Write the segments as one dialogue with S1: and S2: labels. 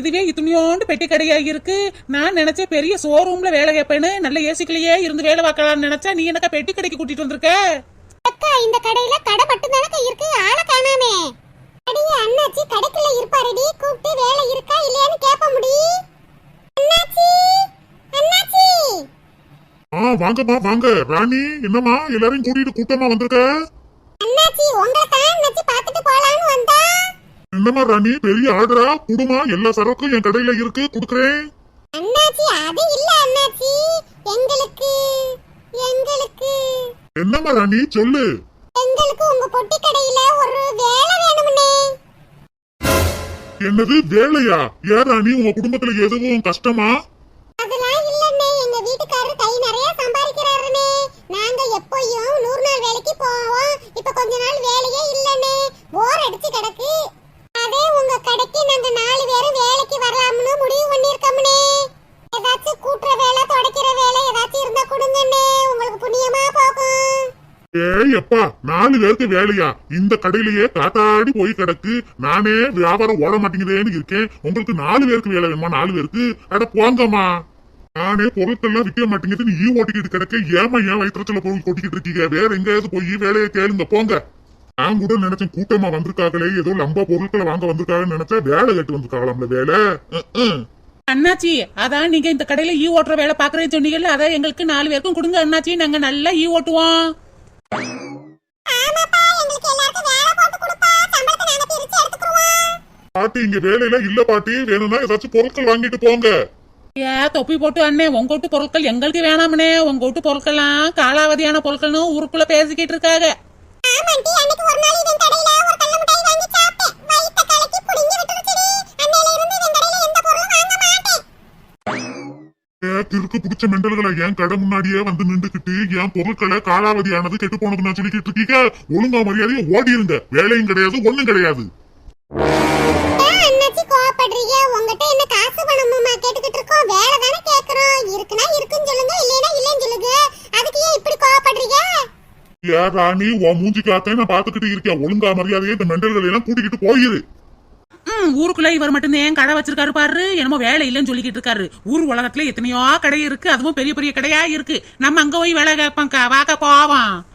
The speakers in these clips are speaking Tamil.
S1: இதுவே இத்துணியோண்டு பெட்டி கடையா இருக்கு நான் நினைச்ச பெரிய ஷோரூம்ல வேலை கேட்பேன்னு நல்ல ஏசிக்கலையே இருந்து வேலை பார்க்கலாம்னு நினைச்சா நீ எனக்கா பெட்டி கடைக்கு கூட்டிட்டு வந்திருக்க?
S2: அக்கா இந்த கடையில கடை மட்டும் தானக்கா இருக்கு? ஆளை காணாமே. அடியே அண்ணாச்சி கடைக்குள்ள இருப்பாருடி. கூப்பிட்டு வேலை இருக்கா இல்லையான்னு கேட்ப முடி. அண்ணாச்சி அண்ணாச்சி.
S3: ஆ வாங்கம்மா வாங்க. ராணி என்னம்மா? எல்லாரையும் கூட்டிட்டு கூட்டமா வந்திருக்க?
S2: அண்ணாச்சி உங்களை தான் அண்ணாச்சி பார்த்துட்டு போலான்னு வந்தா.
S3: என்னம்மா ராணி? பெரிய ஆர்டரா? குடுமா? எல்லா சரக்கும் என் கடையில இருக்கு. குடுக்கறேன்.
S2: அண்ணாச்சி அது இல்ல அண்ணாச்சி. எங்களுக்கு எங்களுக்கு.
S3: என்னம்மா ராணி? சொல்லு.
S2: எங்களுக்கு உங்க பொட்டி கடையில ஒரு வேலை வேணும்னே.
S3: என்னது? வேலையா? ஏன் ராணி? உங்க குடும்பத்துல எதுவும் கஷ்டமா?
S2: அதெல்லாம் இல்லண்ணே. எங்க வீட்டுக்காரர் கை நிறைய சம்பாதிக்கிறாருனே நாங்க எப்பயும் நூறு நாள் வேலைக்கு போவோம். இப்ப கொஞ்ச நாள் வேலையே இல்லண்ணே. போர் அடிச்சு கிடக்கு.
S3: ஏய் அப்பா நாலு பேருக்கு வேலையா? இந்த கடையிலேயே காத்தாடி போய் கிடக்கு. நானே வியாபாரம் ஓட மாட்டேங்குதேன்னு இருக்கேன். உங்களுக்கு நாலு பேருக்கு வேலை வேணுமா நாலு பேருக்கு? அட போங்கம்மா. நானே பொருட்கள்லாம் விற்க மாட்டேங்குதுன்னு நீ ஓட்டிக்கிட்டு கிடக்க. ஏமா ஏன் வயிற்றுல பொருள் கொட்டிக்கிட்டு இருக்கீங்க? வேற எங்கேயாவது போய் வேலையை கேளுங்க போங்க. நான் கூட நினைச்சேன் கூட்டமா வந்திருக்காங்களே. ஏதோ லம்ப பொருட்களை வாங்க வந்திருக்காங்கன்னு நினைச்சா வேலை கேட்டு வந்திருக்காங்களாம்ல வேலை?
S1: அண்ணாச்சி அதான் நீங்க இந்த கடையில ஈ ஓட்டுற வேலை பாக்குறேன்னு சொன்னீங்கல்ல அதான் எங்களுக்கு நாலு பேருக்கும் கொடுங்க அண்ணாச்சி. நாங்க நல்லா ஈ ஓட்டுவோம்.
S2: ஆமாப்பா எங்களுக்கு எல்லாருக்கும் வேலை போட்டு கொடுப்பா. சம்பளத்தை நாங்க பிரிச்சு எடுத்துக்குவோம்
S3: பாட்டி இங்க வேலையெல்லாம் இல்ல பாட்டி. வேணும்னா ஏதாச்சும் பொருட்கள் வாங்கிட்டு போங்க.
S1: ஏ தொப்பி போட்டு அண்ணே உங்க வீட்டு பொருட்கள் எங்களுக்கு வேணாமனே உங்க வீட்டு பொருட்கள்லாம் காலாவதியான பொருட்கள்னு ஊருக்குள்ள பேசிக்கிட்டு இருக்காங்க.
S3: கிறுக்கு பிடிச்ச மெண்டல்களை என் கடை முன்னாடியே வந்து நின்றுக்கிட்டு என் பொருட்களை காலாவதியானது கெட்டு போனது நான் சொல்லிக்கிட்டு இருக்கீங்க. ஒழுங்கா மரியாதையை ஓடி இருங்க. வேலையும் கிடையாது ஒண்ணும் கிடையாது.
S2: ஏன் ஏன்
S3: ராணி உன் மூஞ்சிக்காத்தே நான் பாத்துக்கிட்டு இருக்கேன். ஒழுங்கா மரியாதையை இந்த மெண்டல்களை எல்லாம் கூட்டிக்கிட்டு போயிரு.
S1: ஊருக்குள்ள இவர் மட்டும்தான் ஏன் கடை வச்சிருக்காரு பாரு? என்னமோ வேலை இல்லைன்னு சொல்லிக்கிட்டு இருக்காரு. ஊர் உலகத்துல எத்தனையோ கடை இருக்கு. அதுவும் பெரிய பெரிய கடையா இருக்கு. நம்ம அங்க போய் வேலை கேட்பாங்க வாக்க போவோம்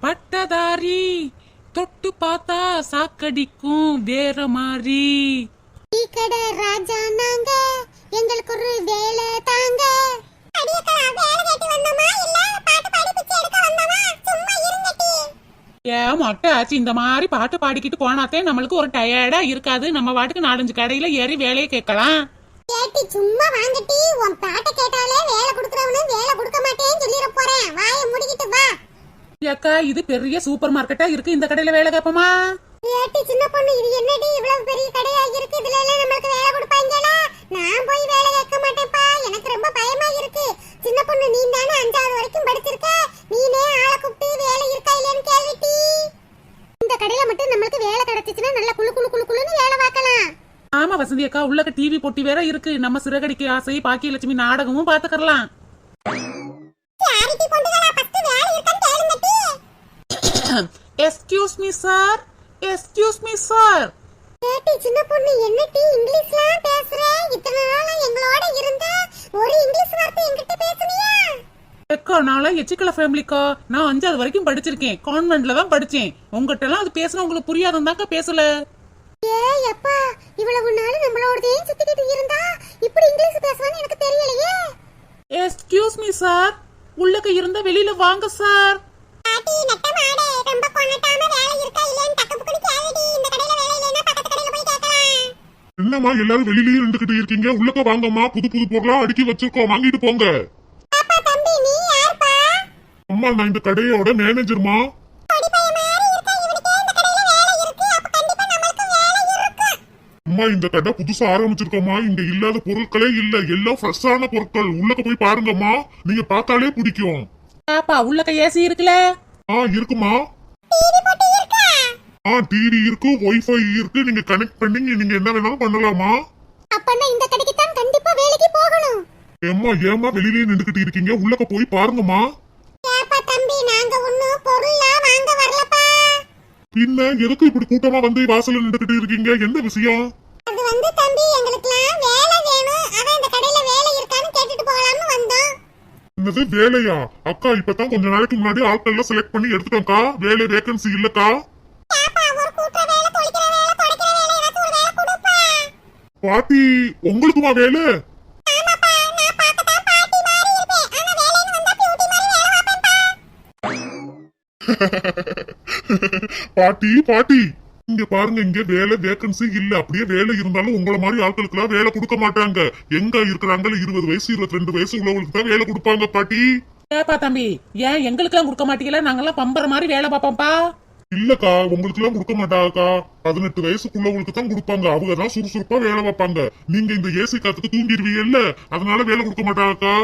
S1: பட்டதாரி தொட்டு பார்த்தா சாக்கடிக்கும் வேற மாதிரி
S2: ராஜா நாங்க எங்களுக்கு ஒரு வேலை தாங்க.
S1: ஏன் மொட்டை ஆச்சு இந்த மாதிரி பாட்டு பாடிக்கிட்டு போனாத்தே நம்மளுக்கு ஒரு டயர்டா இருக்காது. நம்ம வாட்டுக்கு நாலஞ்சு கடையில ஏறி வேலையை கேட்கலாம்.
S2: கேட்டி சும்மா வாங்கட்டி. உன் பாட்டை கேட்டாலே வேலை கொடுக்கறவனு வேலை கொடுக்க மாட்டேன்னு சொல்லிட போறேன். வாயை முடிக்கிட்டு வா.
S1: ஏக்கா இது பெரிய சூப்பர் மார்க்கெட்டா இருக்கு இந்த கடையில வேலை கேட்போமா?
S2: கேட்டி சின்ன பொண்ணு இது என்னடி இவ்வளவு பெரிய கடையா இருக்கு? இதுல எல்லாம் நம்மளுக்கு வேலை கொடுப்பாங்களா? நான் போய் வேலை கேட்க மாட்டேன்ப்பா. எனக்கு ரொம்ப பயமா இருக்கு. சின்ன பொண்ணு நீ தானே அஞ்சாவது வரைக்கும் படிச்சிருக்க? நீனே ஆளை கூப்பிட்டு வேலை இருக்கா இல்லையான்னு கேள்விட்டி. இந்த கடையில மட்டும் நம்மளுக்கு வேலை கிடைச்சிச்சுன்னா நல்லா குளு குளு குளு குளுன்னு வேலை பார்க்கலாம்.
S1: ஆமா வசந்தி அக்கா. உள்ளக்க டிவி போட்டி வேற இருக்கு. நம்ம சிறகடிக்கு ஆசை பாக்கியலட்சுமி நாடகமும் பாத்துக்கலாம் excuse me sir excuse me sir
S2: கேட்டி சின்ன பொண்ணு என்னட்டி இங்கிலீஷ்லாம் பேசுற? இத்தனை நாளா எங்களோட இருந்த ஒரு இங்கிலீஷ் வார்த்தை என்கிட்ட பேசுனியா?
S1: அக்கா நான்லாம் எச்சிக்கல ஃபேமிலிக்கா. நான் அஞ்சாவது வரைக்கும் படிச்சிருக்கேன். கான்வென்ட்ல தான் படிச்சேன். உங்ககிட்ட எல்லாம் அது பேசுனா உங்களுக்கு புரியாதுந்தாக்கா பேசல.
S2: ஏய் அப்பா இவ்வளவு நாள் நம்மளோடதே சுத்திக்கிட்டு இருந்தா இப்படி இங்கிலீஷ் பேசுவான்னு எனக்கு தெரியலையே.
S1: எஸ்கியூஸ் மீ சார் உள்ளக்க இருந்தா வெளியில வாங்க சார்
S3: என்னம்மா எல்லாரும் வெளியிலயே இருந்துகிட்டு இருக்கீங்க? உள்ளக்க வாங்கம்மா. புது புது பொருளா அடுக்கி வச்சிருக்கோம். வாங்கிட்டு போங்க. அம்மா நான் இந்த கடையோட மேனேஜர்மா?
S2: பொடி பையன் மாதிரி இருக்க? இவனுக்கே இந்த கடையில வேலை இருக்கு. அப்ப கண்டிப்பா நம்மளுக்கு வேலை இருக்கும்
S3: அம்மா இந்த கடை புதுசா ஆரம்பிச்சிருக்கோம்மா. இங்க இல்லாத பொருட்களே இல்ல. எல்லாம் ஃப்ரெஷ்ஷான பொருட்கள். உள்ளக்க போய் பாருங்கம்மா. நீங்க பார்த்தாலே பிடிக்கும்.
S1: பாப்பா உள்ளக்க ஏசி இருக்குல்ல?
S3: ஆ இருக்குமா? ஆ டிவி இருக்கு ஒய்ஃபை இருக்கு நீங்க கனெக்ட் பண்ணி நீங்க என்ன வேணாலும் பண்ணலாமா?
S2: அப்பன்னா இந்த கடைக்கு தான் கண்டிப்பா வேலைக்கு போகணும்.
S3: ஏம்மா ஏம்மா வெளியிலேயே நின்றுகிட்டு இருக்கீங்க? உள்ளக்க போய் பாருங்கம்மா.
S2: ஏப்பா தம்பி நாங்க ஒண்ணும் பொருள்லாம் வாங்க வரலப்பா.
S3: பின்ன எதுக்கு இப்படி கூட்டமா வந்து வாசல்ல நின்றுகிட்டு இருக்கீங்க? என்ன விஷயம்?
S2: அது வந்து தம்பி எங்களுக்குலாம் வேலை வேணும். அதான் இந்த கடையில வேலை இருக்கான்னு கேட்டுட்டு போகலாம்னு வந்தோம்.
S3: என்னது வேலையா? அக்கா இப்பதான் கொஞ்ச நாளைக்கு முன்னாடி ஆட்கள் எல்லாம் செலக்ட் பண்ணி எடுத்துட்டோம்க்கா. வேலை வேகன்சி இல்லக்கா.
S2: ஏப்பா ஒரு கூட்டுற வேலை தொலைக்கிற வேலை துடைக்கிற வேலை ஏதாச்சும் ஒரு வேலை கொடுப்பா.
S3: பாட்டி உங்களுக்குமா வேலை?
S2: ஆமாப்பா நான் பார்க்கத்தான் பாட்டி மாதிரி இருப்பேன் ஆனா வேலைன்னு வந்தா பியூட்டி மாதிரி வேலை பார்ப்பேன்ப்பா.
S3: பாட்டி பாட்டி இங்க பாருங்க இங்க வேலை வேகன்சி இல்ல. அப்படியே வேலை இருந்தாலும் உங்கள மாதிரி ஆட்களுக்கு எல்லாம் வேலை கொடுக்க மாட்டாங்க. எங்க இருக்கிறாங்க? இருபது வயசு இருபத்தி ரெண்டு வயசு உள்ளவங்களுக்கு தான் வேலை கொடுப்பாங்க பாட்டி.
S1: ஏப்பா தம்பி ஏன் எங்களுக்கெல்லாம் கொடுக்க மாட்டீங்களா? நாங்கெல்லாம் பம்பர மாதிரி வேலை பார்ப்போம்ப்பா.
S3: இல்லக்கா உங்களுக்கு எல்லாம் கொடுக்க மாட்டாங்கக்கா பதினெட்டு வயசுக்குள்ளவங்களுக்கு தான் கொடுப்பாங்க. அவங்க தான் சுறுசுறுப்பா வேலை பார்ப்பாங்க நீங்க இந்த ஏசி காத்துக்கு தூங்கிடுவீங்கல்ல. அதனால வேலை கொடுக்க மாட்டாங்கக்கா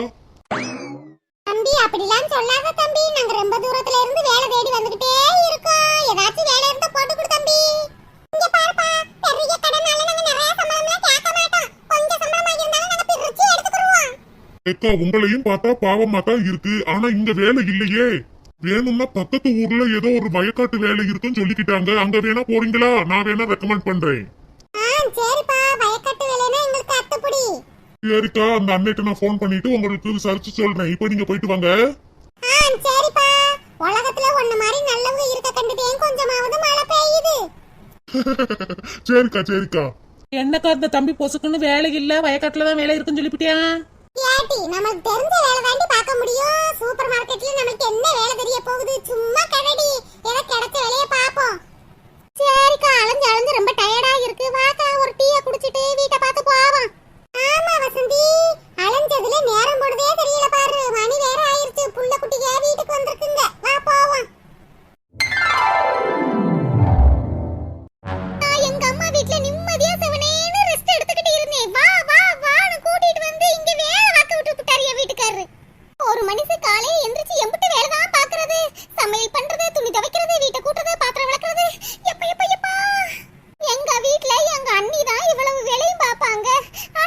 S2: தம்பி அப்படிலாம் சொல்லாத தம்பி. நாங்க ரொம்ப தூரத்துல இருந்து வேலை தேடி வந்துகிட்டே இருக்கோம். ஏதாச்சும் வேலை இருந்தா போட்டு கொடு தம்பி. இங்க பாருப்பா பெரிய கடனால நாங்க நிறைய சம்பளம்லாம் கேட்க மாட்டோம். கொஞ்சம் சம்பளமா இருந்தாலும் நாங்க பிரிச்சு எடுத்துக்கிடுவோம்
S3: ஏக்கா உங்களையும் பார்த்தா பாவமா தான் இருக்கு. ஆனா இங்க வேலை இல்லையே. வேணும்னா பக்கத்து ஊர்ல ஏதோ ஒரு வயக்காட்டு வேலை இருக்குன்னு சொல்லிக்கிட்டாங்க. அங்க வேணா போறீங்களா? நான் வேணா ரெக்கமெண்ட் பண்றேன். சரிக்கா அந்த அன்னைட்ட நான் ஃபோன் பண்ணிட்டு உங்களுக்கு விசாரிச்சு சொல்றேன். இப்போ நீங்க போயிட்டு வாங்க. சரிக்கா சரிக்கா.
S1: என்னக்கா இந்த தம்பி பொசுக்குன்னு வேலை இல்ல? வயக்காட்டுல தான் வேலை இருக்குன்னு சொல்லிவிட்டியா
S2: நமக்கு தெரிஞ்ச வேலை முடியும். சூப்பர் மார்க்கெட்ல நமக்கு என்ன வேலை தெரிய போகுது? சும்மா கடடி Ah!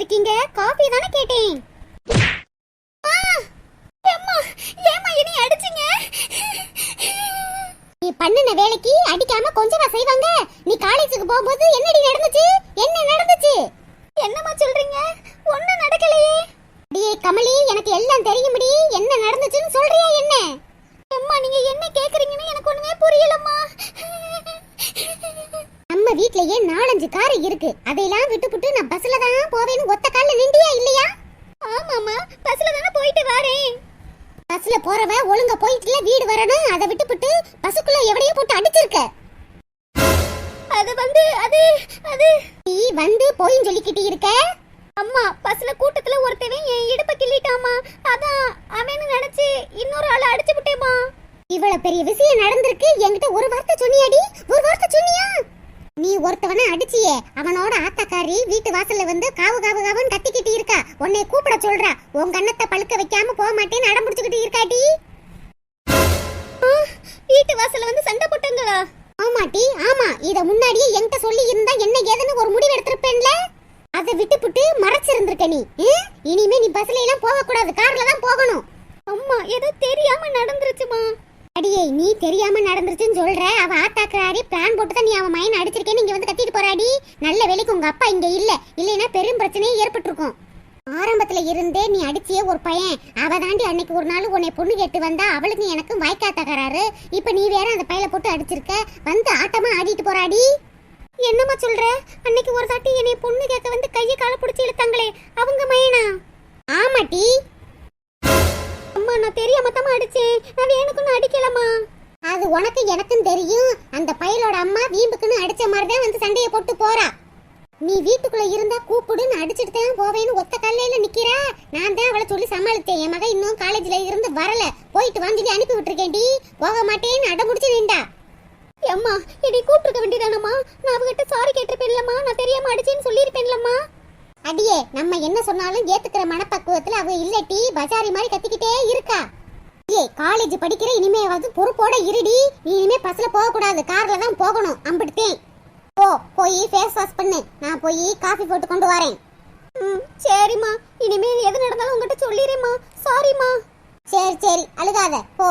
S2: இருக்கீங்க? காபி தானே கேட்டேன். ஏம்மா, ஏம்மா என்னை நீ பண்ணின வேலைக்கு அடிக்காம கொஞ்சமா செய்வாங்க. நீ காலேஜுக்கு போகும்போது என்னடி நடந்துச்சு? என்ன நடந்துச்சு? என்னம்மா சொல்றீங்க? ஒண்ணு நடக்கலையே. அடியே கமலி எனக்கு எல்லாம் தெரியும்படி என்ன நடந்துச்சுன்னு சொல்றியா என்ன? அம்மா நீங்க என்ன கேக்குறீங்கன்னு எனக்கு ஒண்ணுமே புரியலம்மா. நம்ம வீட்லயே நாலஞ்சு கார் இருக்கு. அதையெல்லாம் விட்டுப்புட்டு நான் பஸ்ல தான் போவேன்னு ஒத்த கால்ல நிண்டியா இல்லையா? ஆமாமா பஸ்ல தானே போயிட்டு வரேன். பஸ்ல போறவ ஒழுங்கா போயிட்டுல வீடு வரணும். அதை விட்டுப்புட்டு பஸ்ஸுக்குள்ள எவனையும் போட்டு அடிச்சிருக்க. அது வந்து அது அது. நீ வந்து போயின்னு சொல்லிக்கிட்டு இருக்க? அம்மா பஸ்ல கூட்டத்துல ஒருத்தவன் என் இடுப்ப கிள்ளிட்டாமா அதான் அவன்னு நினைச்சு இன்னொரு ஆளை அடிச்சு விட்டேமா இவ்வளவு பெரிய விஷயம் நடந்திருக்கு. என்கிட்ட ஒரு வார்த்தை சொன்னியாடி? ஒரு வார்த்தை சொன்னியா? நீ ஒருத்தவனை அடிச்சியே. அவனோட ஆத்தாக்காரி வீட்டு வாசல்ல வந்து காவு காவு காவுன்னு கத்திக்கிட்டு இருக்கா. உன்னை கூப்பிட சொல்றா. உன் கண்ணத்தை பழுக்க வைக்காம போக மாட்டேன்னு அடம் பிடிச்சுக்கிட்டு இருக்காடி. வீட்டு வாசல்ல வந்து சண்டை போட்டாங்களா? ஆமாட்டி ஆமா. இத முன்னாடியே என்கிட்ட சொல்லி இருந்தா என்ன ஏதுன்னு ஒரு முடிவு எடுத்திருப்பேன்ல? அதை விட்டுப்புட்டு மறைச்சிருந்திருக்க நீ? இனிமே நீ பஸ்ல எல்லாம் போக கூடாது கார்ல தான் போகணும். அம்மா ஏதோ தெரியாம நடந்துருச்சுமா? அடியே நீ தெரியாம நடந்துருச்சுன்னு சொல்ற. அவ ஆத்தாக்குறாரு பிளான் போட்டு தான் நீ அவன் மயன் அடிச்சிருக்கேன்னு இங்க வந்து கத்திட்டு போறாடி நல்ல வேலைக்கு உங்க அப்பா இங்க இல்ல. இல்லைன்னா பெரும் பிரச்சனையே ஏற்பட்டிருக்கும். ஆரம்பத்துல இருந்தே நீ அடிச்சியே ஒரு பையன். அவ தாண்டி அன்னைக்கு ஒரு நாள் உன்னை பொண்ணு கேட்டு வந்தா அவளுக்கு எனக்கும் வாய்க்கா தகராறு. இப்ப நீ வேற அந்த பையல போட்டு அடிச்சிருக்க. வந்து ஆட்டமா ஆடிட்டு போறாடி என்னம்மா சொல்ற? அன்னைக்கு ஒரு தாட்டி என்னை பொண்ணு கேட்க வந்து கையை கால பிடிச்சி இழுத்தாங்களே அவங்க மயனா? ஆமாட்டி. அம்மா நான் தெரியாம தான் அடிச்சேன். நான் வேணுக்குன்னு அடிக்கலம்மா. அது உனக்கு எனக்கும் தெரியும். அந்த பயலோட அம்மா வீம்புக்குன்னு அடிச்ச மாதிரி தான் வந்து சண்டையை போட்டு போறா. நீ வீட்டுக்குள்ள இருந்தா கூப்பிடுன்னு அடிச்சிட்டு தான் போவேன்னு ஒத்த கல்லையில நிக்கிறா. நான் தான் அவளை சொல்லி சமாளித்தேன். என் மக இன்னும் காலேஜ்ல இருந்து வரல. போயிட்டு வாங்கி அனுப்பி விட்டுருக்கேன்டி. போக மாட்டேன்னு அடமுடிச்சு நின்றா. அம்மா என்னை கூப்பிட்டுருக்க வேண்டியதானம்மா? நான் அவகிட்ட சாரி கேட்டிருப்பேன்லம்மா. நான் தெரியாம அடிச்சேன்னு சொல்லியிருப்பேன்லம்மா. அடியே நம்ம என்ன சொன்னாலும் ஏத்துக்கிற மனப்பக்குவத்துல அவ இல்லட்டி பஜாரி மாதிரி கத்திக்கிட்டே இருக்கா. ஏய் காலேஜ் படிக்கிற இனிமேவாவது பொறுப்போட இருடி. நீ இனிமே பஸ்ல போக கூடாது கார்ல தான் போகணும். அம்பிடுத்தேன். போ போய் ஃபேஸ் வாஷ் பண்ணு. நான் போய் காஃபி போட்டு கொண்டு வரேன். ம் சரிம்மா. இனிமே எது நடந்தாலும் உங்ககிட்ட சொல்லிடுறேம்மா. சாரிம்மா சரி சரி. அழுகாத. போ.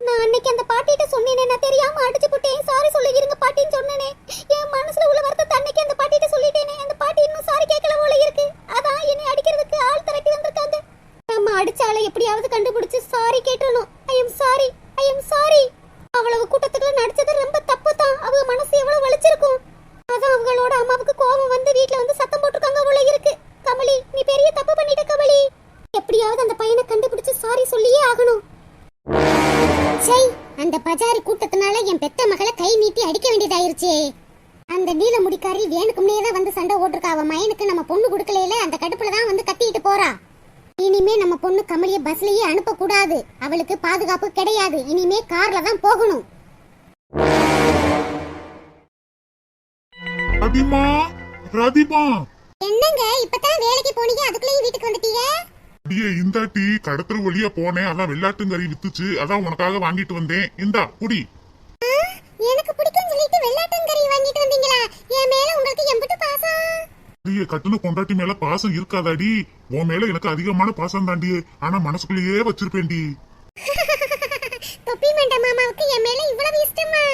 S2: நான் அன்னைக்கு அந்த பாட்டிட்ட சொன்னேனே நான் தெரியாம அடிச்சு போட்டேன். சாரி சொல்லிருங்க பாட்டின்னு சொன்னேனே. என் மனசுல உள்ள வருத்தத்தை அன்னைக்கு அந்த பாட்டிட்ட சொல்லிட்டேனே. அந்த பாட்டி இன்னும் சாரி கேட்கல போல இருக்கு. அதான் என்னை அடிக்கிறதுக்கு ஆள் திரட்டி வந்திருக்காங்க. நம்ம அடிச்சால எப்படியாவது கண்டுபிடிச்சு sorry கேட்டணும் I am sorry I am sorry அவ்வளவு கூட்டத்துக்குள்ள நடிச்சது ரொம்ப தப்பு தான் அவங்க மனசு எவ்வளவு வலிச்சிருக்கும். அதான் அவங்களோட அம்மாவுக்கு கோபம் வந்து வீட்டுல வந்து சத்தம் போட்டிருக்காங்க போல இருக்கு. கமலி நீ பெரிய தப்பு பண்ணிட்ட கமலி. எப்படியாவது அந்த பையனை கண்டுபிடிச்சு சாரி சொல்லியே ஆகணும். அந்த பஜாரி கூட்டத்தினால என் பெத்த மகளை கை நீட்டி அடிக்க வேண்டியதாயிருச்சே. அந்த நீல முடிக்காரி வேணுக்கும்னே தான் வந்து சண்டை ஓட்டிருக்கா அவ மயனுக்கு நம்ம பொண்ணு கொடுக்கலையில அந்த கடுப்புல தான் வந்து கத்திட்டு போறா. இனிமே நம்ம பொண்ணு கமலிய பஸ்லயே அனுப்ப கூடாது அவளுக்கு பாதுகாப்பு கிடையாது. இனிமே கார்ல தான் போகணும். என்னங்க இப்பதான் வேலைக்கு போனீங்க அதுக்குள்ளேயும் வீட்டுக்கு வந்துட்டீங்க?
S3: அடியே இந்தாட்டி கடத்தல் வழியா போனேன். அதான் வெள்ளாட்டுங்கறி வித்துச்சு. அதான் உனக்காக வாங்கிட்டு வந்தேன். இந்தா குடி.
S2: எனக்கு பிடிக்கும் சொல்லிட்டு வெள்ளாட்டங்கறி வாங்கிட்டு வந்தீங்களா? என் மேல உங்களுக்கு எம்பிட்டு பாசம்.
S3: அடியே கட்டுன பொண்டாட்டி மேல பாசம் இருக்காதாடி. உன் மேல எனக்கு அதிகமான பாசம் தாண்டி ஆனா மனசுக்குள்ளேயே வச்சிருப்பேன்டி.
S2: தொப்பி மண்ட மாமாவுக்கு என் மேல இவ்வளவு இஷ்டமா?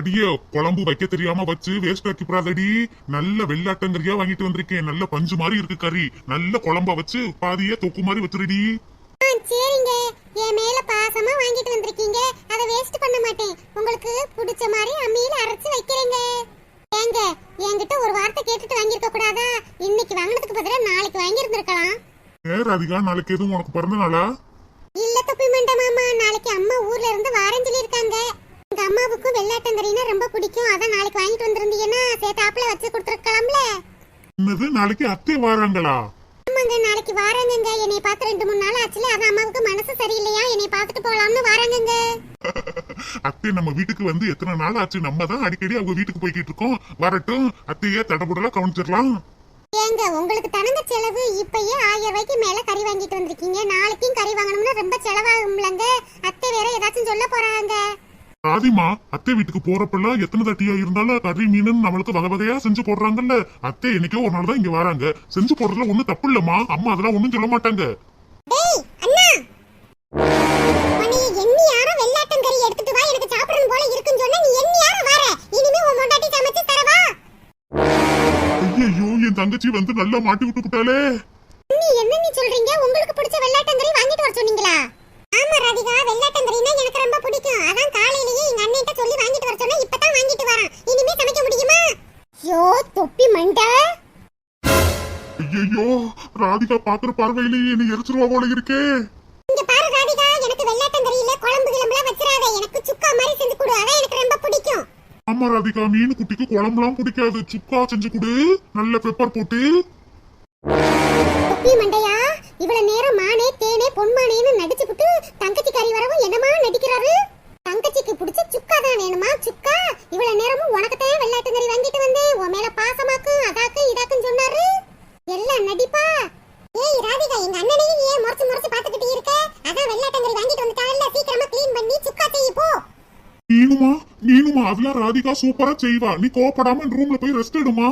S3: அடியே குழம்பு வைக்க தெரியாம வச்சு வேஸ்ட் ஆக்கிப்படாதடி நல்ல வெள்ளாட்டங்கறியா வாங்கிட்டு வந்திருக்கேன். நல்ல பஞ்சு மாதிரி இருக்கு கறி. நல்ல குழம்ப வச்சு பாதியே தொக்கு மாதிரி வச்சிருடி.
S2: சரிங்க. என் மேல பாசமா வாங்கிட்டு வந்திருக்கீங்க. அதை வேஸ்ட் பண்ண மாட்டேன். உங்களுக்கு பிடிச்ச மாதிரி அம்மியில அரைச்சு வைக்கிறேங்க. ஏங்க என்கிட்ட ஒரு வார்த்தை கேட்டுட்டு வாங்கியிருக்க கூடாதா? இன்னைக்கு வாங்கினதுக்கு பதிலா நாளைக்கு வாங்கி இருந்திருக்கலாம்
S3: ஏ ராதிகா நாளைக்கு எதுவும் உனக்கு பிறந்த நாளா?
S2: இல்ல தொப்பி மாமா. நாளைக்கு அம்மா ஊர்ல இருந்து வாரேன்னு சொல்லியிருக்காங்க. எங்க அம்மாவுக்கும் வெள்ளாட்டங்கறினா ரொம்ப பிடிக்கும். அதான் நாளைக்கு வாங்கிட்டு வந்திருந்தீங்கன்னா சேத்தாப்புல வச்சு கொடுத்துருக்கலாம்ல.
S3: என்னது? நாளைக்கு அத்தை வாராங்களா?
S2: ஆமாங்க நாளைக்கு வாராங்கங்க. என்னை பார்த்து ரெண்டு மூணு நாள் ஆச்சுல அதான் அம்மாவுக்கு மனசு சரியில்லையா? என்னை பார்த்துட்டு போலாம்னு வாராங்கங்க.
S3: அத்தை நம்ம வீட்டுக்கு வந்து எத்தனை நாள் ஆச்சு? நம்ம தான் அடிக்கடி அவங்க வீட்டுக்கு போய்கிட்டு இருக்கோம். வரட்டும் அத்தையே தடபுடலா கவனிச்சிடலாம்.
S2: ஏங்க உங்களுக்கு தனங்க செலவு இப்பயே ஆயிரம் ரூபாய்க்கு மேல கறி வாங்கிட்டு வந்திருக்கீங்க. நாளைக்கும் கறி வாங்கணும்னா ரொம்ப செலவாகும்லங்க. அத்தை வேற ஏதாச்சும் சொல்ல போறாங்க.
S3: ஆதிமா அத்தை வீட்டுக்கு போறப்பெல்லாம் எத்தனை தட்டியா இருந்தாலும் கறி மீன் நம்மளுக்கு வகை வகையா செஞ்சு போடுறாங்கல்ல. அத்தை என்னைக்கோ ஒரு நாள் தான் இங்க வராங்க. செஞ்சு போடுறதுல ஒண்ணும் தப்பு இல்லம்மா. அம்மா அதெல்லாம் ஒண்ணும் சொல்ல மாட்டாங்க. ஐயோ என் தங்கச்சி வந்து நல்லா மாட்டி விட்டு விட்டாளே பாக்குற பார்வையிலேயே நீ எரிச்சிருவா போல இருக்கே.
S2: இங்க பாரு ராதிகா எனக்கு வெள்ளாட்டங்கறி இல்ல குழம்பு கிளம்புலாம் வச்சிராத எனக்கு சுக்கா மாதிரி செஞ்சு கொடு அதான் எனக்கு ரொம்ப பிடிக்கும்.
S3: ஆமா ராதிகா மீன் குட்டிக்கு குழம்புலாம் பிடிக்காது. சுக்கா செஞ்சு கொடு நல்ல பெப்பர் போட்டு.
S2: தொப்பி மண்டையா இவ்வளவு நேரம் மானே தேனே பொன்மானேன்னு நடிச்சு விட்டு தங்கச்சி கறி வரவும் என்னமா நடிக்கிறாரு? தங்கச்சிக்கு பிடிச்ச சுக்கா தான் வேணுமா? சுக்கா இவ்வளவு நேரமும் உனக்குத்தான் வெள்ளாட்டுங்கறி வாங்கிட்டு வந்தேன். உன் மேல பாசமாக்கும் அதாக்கு இதாக்குன்னு சொன்னாரு. எல்லாம் நடிப்பா. ஏய் ராதிகா எங்க அண்ணனையும் ஏன் முறைச்சு முறைச்சு பாத்துக்கிட்டு இருக்க? அதான் வெள்ளாட்டங்கறி வாங்கிட்டு வந்துட்டாங்கல்ல சீக்கிரமா க்ளீன் பண்ணி சுக்கா செய்ய போ.
S3: மீனுமா மீனுமா அதெல்லாம் ராதிகா சூப்பரா செய்வா. நீ கோவப்படாம ரூம்ல போய் ரெஸ்ட் எடுமா?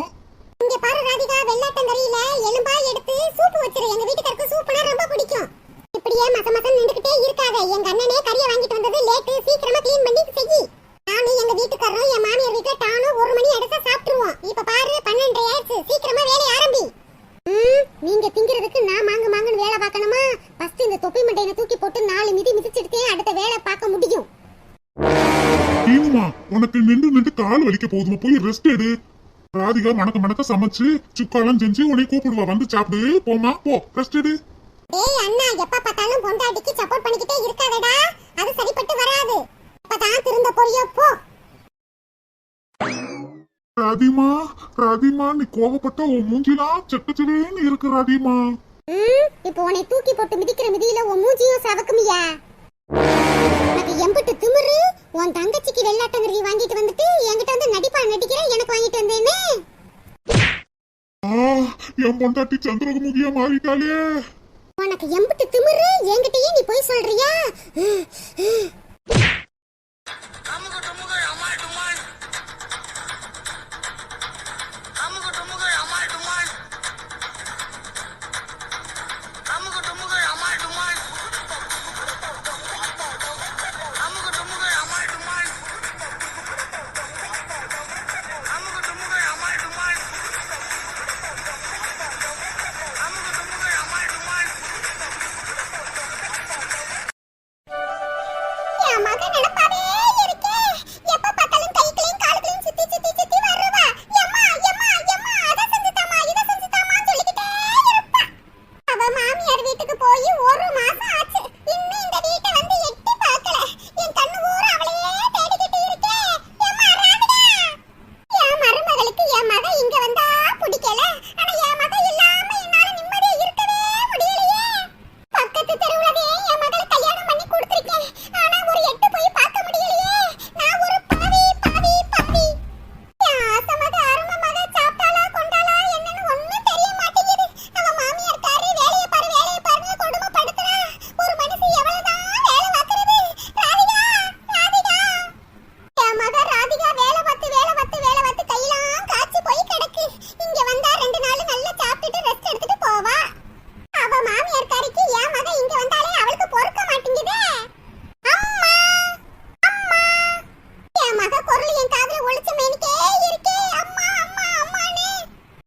S2: இங்க பாரு ராதிகா வெள்ளாட்டங்கறியில எலும்பா எடுத்து சூப்பு வச்சிரு. எங்க வீட்டுக்காருக்கு சூப்புனா ரொம்ப பிடிக்கும். இப்படியே மச மசம் நின்றுகிட்டே இருக்காத. எங்க அண்ணனே கறியை வாங்கிட்டு வந்தது லேட்டு. சீக்கிரமா க்ளீன் பண்ணி செய். நானும் எங்க வீட்டுக்காரரும் என் மாமியார் வீட்டுல டானும் ஒரு மணி அடுத்த சாப்பிட்டுருவோம். இப்ப பாரு பன்னெண்டரை ஆயிடுச்சு சீக்கிரமா வேலையை ஆரம்பி ம், நீங்க திங்கிறதுக்கு நான் மாங்கு மாங்குன்னு வேலை பார்க்கணுமா ஃபர்ஸ்ட் இந்த தொப்பி மண்டையில தூக்கி போட்டு நாலு மிதி மிதிச்சிட்டு அடுத்த வேலை பார்க்க முடியும்
S3: மீனுமா உனக்கு நின்று நின்று கால் வலிக்க போகுதுமா? போய் ரெஸ்ட் எடு. ராதிகா மணக்க மணக்க சமைச்சு சுக்காலாம் செஞ்சு உன்னை கூப்பிடுவா. வந்து சாப்பிடு. போமா போ. ரெஸ்ட் எடு.
S2: டேய் அண்ணா எப்ப பார்த்தாலும் பொண்டாட்டிக்கு சப்போர்ட் பண்ணிக்கிட்டே இருக்காதடா. அது சரிப்பட்டு வராது. அப்பதான் திருந்த போறியோ போ.
S3: ராதிமா ராதிமா நீ கோவப்பட்ட உன் மூஞ்சிலாம் செக்கச்சவேன்னு இருக்கு ராதிமா.
S2: இப்போ உன்னை தூக்கி போட்டு மிதிக்கிற மிதியில உன் மூஞ்சியும் சவக்குமியா? உனக்கு எம்புட்டு திமிரு உன் தங்கச்சிக்கு வெள்ளாட்டங்கறி வாங்கிட்டு வந்துட்டு என்கிட்ட வந்து நடிப்பா நடிக்கிற எனக்கு வாங்கிட்டு வந்தேனே.
S3: என் பொண்டாட்டி சந்திரகுமுகியா மாறிட்டாளே.
S2: உனக்கு எம்பிட்டு திமிரு என்கிட்டயே நீ போய் சொல்றியா?